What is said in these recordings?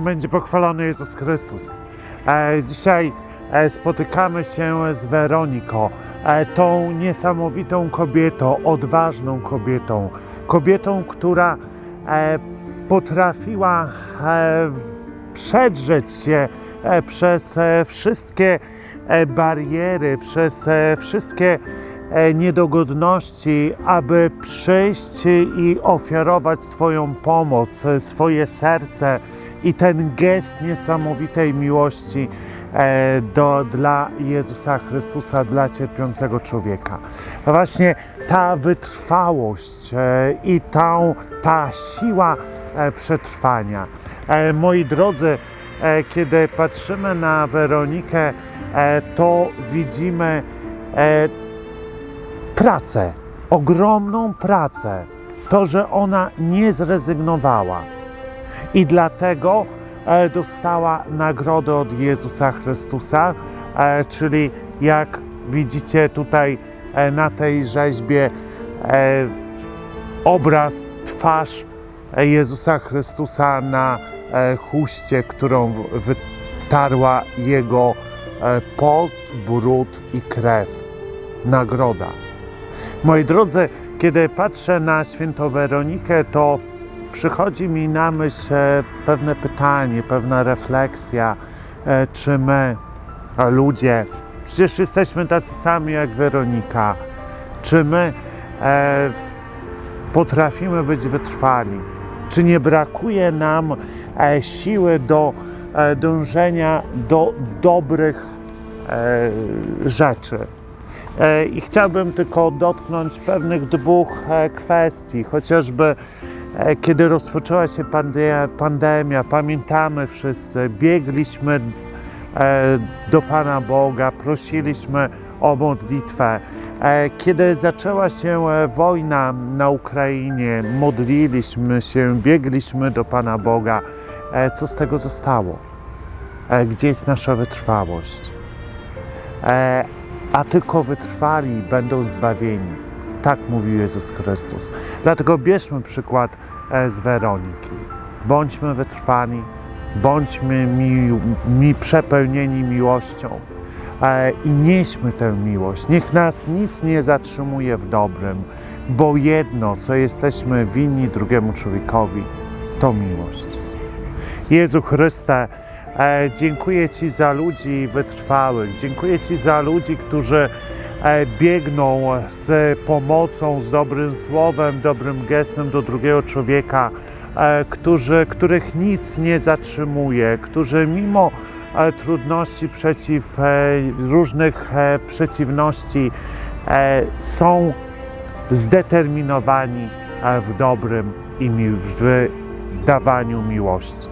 Niech będzie pochwalony Jezus Chrystus. E, dzisiaj e, spotykamy się z Weroniką, e, tą niesamowitą kobietą, odważną kobietą, kobietą, która potrafiła przedrzeć się przez wszystkie bariery, przez wszystkie niedogodności, aby przyjść i ofiarować swoją pomoc, swoje serce i ten gest niesamowitej miłości e, do, dla Jezusa Chrystusa, dla cierpiącego człowieka. A Właśnie ta wytrwałość e, i ta, ta siła e, przetrwania. Moi drodzy, kiedy patrzymy na Weronikę, to widzimy pracę, ogromną pracę. To, że ona nie zrezygnowała i dlatego e, dostała nagrodę od Jezusa Chrystusa, e, czyli jak widzicie tutaj e, na tej rzeźbie obraz, twarz Jezusa Chrystusa na e, chuście, którą wytarła jego pot, brud i krew. Nagroda. Moi drodzy, kiedy patrzę na świętą Weronikę, to przychodzi mi na myśl e, pewne pytanie, pewna refleksja, e, czy my, ludzie, przecież jesteśmy tacy sami jak Weronika, czy my e, potrafimy być wytrwali? Czy nie brakuje nam siły do dążenia do dobrych rzeczy? I chciałbym tylko dotknąć pewnych dwóch kwestii, chociażby kiedy rozpoczęła się pandemia, pamiętamy wszyscy, biegliśmy e, do Pana Boga, prosiliśmy o modlitwę. E, Kiedy zaczęła się e, wojna na Ukrainie, modliliśmy się, biegliśmy do Pana Boga. E, Co z tego zostało? E, Gdzie jest nasza wytrwałość? E, a tylko wytrwali będą zbawieni. Tak mówił Jezus Chrystus. Dlatego bierzmy przykład e, z Weroniki. Bądźmy wytrwani, bądźmy mi, mi przepełnieni miłością e, i nieśmy tę miłość. Niech nas nic nie zatrzymuje w dobrym, bo jedno, co jesteśmy winni drugiemu człowiekowi, to miłość. Jezu Chryste, e, dziękuję Ci za ludzi wytrwałych. Dziękuję Ci za ludzi, którzy biegną z pomocą, z dobrym słowem, dobrym gestem do drugiego człowieka, e, którzy, których nic nie zatrzymuje, którzy mimo e, trudności, przeciw e, różnych e, przeciwności e, są zdeterminowani e, w dobrym i w dawaniu miłości.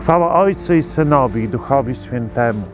Chwała Ojcu i Synowi Duchowi Świętemu,